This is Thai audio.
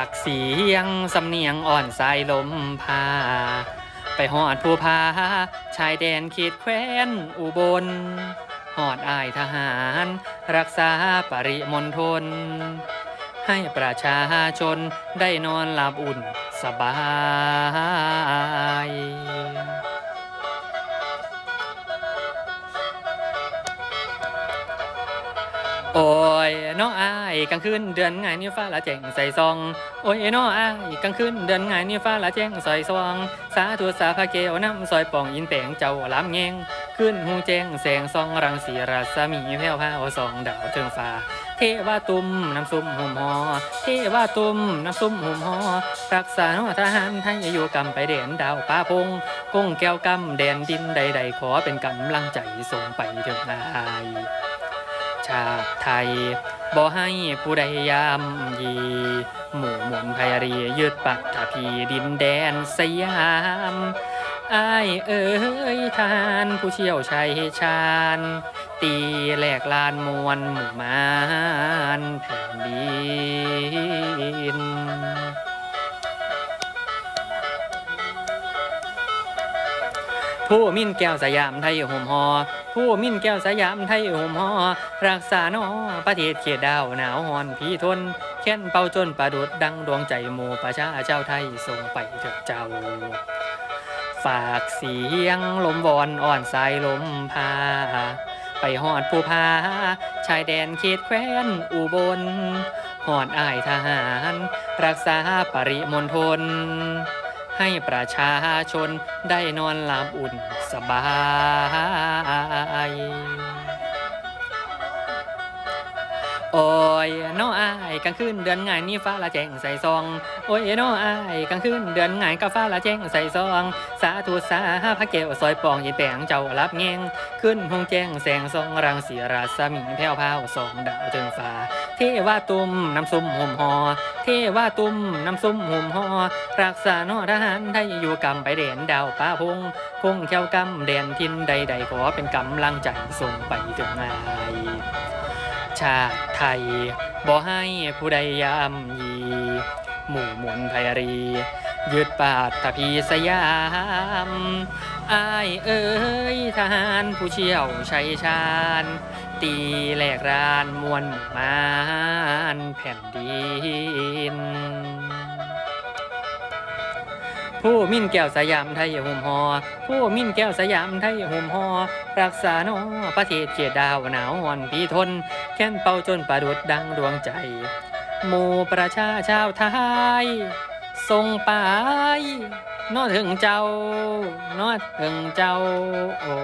ากเสียงสำเนียงอ่อนสายลมพา ไปหอดผู้พา ชายแดนเขตแคว้นอุบลหอดอายทหาร รักษาปริมณฑลให้ประชาชนได้นอนหลับอุ่นสบาย อ้ยน้องอายกลางคืนเดือนไงนี่ฟ้าละแจ้งใส่ซองโอ้ยน้องอายกลางคืนเดือนไงนี่ฟ้าละแจ้งใส่ซองสาธุสาพระเกวน้ำซอยป่องอินแปงเจ้าลำเงงขึ้นหูแจ้งแสงซองรังสีรัศมีแผ่วพราวสองดาวเทิงฟ้าเทวาตุมน้ำซุ่มหุ่มหอเทวาตุมน้ำซุ่มหุ่มหอรักษาทหารไทยอยู่กำไปเด่นดาวป้าพงกุ้งแก้วกำแดนดินใด ๆ ขอเป็นกำลังใจส่งไปถึงนาย ชาติไทยบ่ให้ผู้ใดยามยี หมู่มนไพรียึดปัตภีดินแดนสยามอายเอ๋ยทานผู้เชี่ยวชัยชาญ ตีแหลกลานมวลหมู่มานแผ่นดิน ผู้มิ่นแก้วสยามไทยห่มหอผู้มิ่นแก้วสยามไทยห่มหอรักษาหนอประเทศเขตดาวหนาวหอนพีทนแค้นเป่าจนประดุดดังดวงใจหมู่ประชาเจ้าไทยส่งไปเถิดเจ้า ฝากเสียงลมวอนอ่อนสายลมพา ไปหอดผู้พา ชายแดนเขตแคว้นอุบลหอดอายทหาร รักษาปริมณฑล ให้ประชาชนได้นอนหลับอุ่นสบายโอ้ยน้ออายกลางคืนเดือนงายนี่ฟ้าละแจ้งใส่ซอง โอ้ยน้ออายกลางคืนเดือนงายก็ฟ้าละแจ้งใส่ซอง สาธุสาพระเกวซอยปองยีแปงเจ้ารับแงงขึ้นหงแจ้งแสงซองรังสีราศมีแผ่วพาวสองดาวเทิงฟ้า เทวาตุมน้ำซุ่มห่มหอเทวาตุมน้ำซุ่มห่มหอรักษาโนทหารไทยอยู่กำไปเด่นดาวป้าพงคงแก้วกำแดนทินใดๆขอเป็นกำลังใจส่งไปถึงนายชาติไทยบ่ให้ผู้ใดยามยี หมู่มวลไพรียึดปาดตะพีสยามอายเอ๋ยทหารผู้เชี่ยวชัยชาญ ตีแหลกรานมวลหมู่มานแผ่นดิน ผู้มิ่นแก้วสยามไทยห่มหอ ผู้มิ่นแก้วสยามไทยห่มหอ รักษาโนประเทศเขตดาวหนาวอ่อนพีทน แค้นเป่าจนประดุดดังดวงใจหมู่ประชาชาวไทยทรงไปนอถึงเจ้านอถึงเจ้าโอ้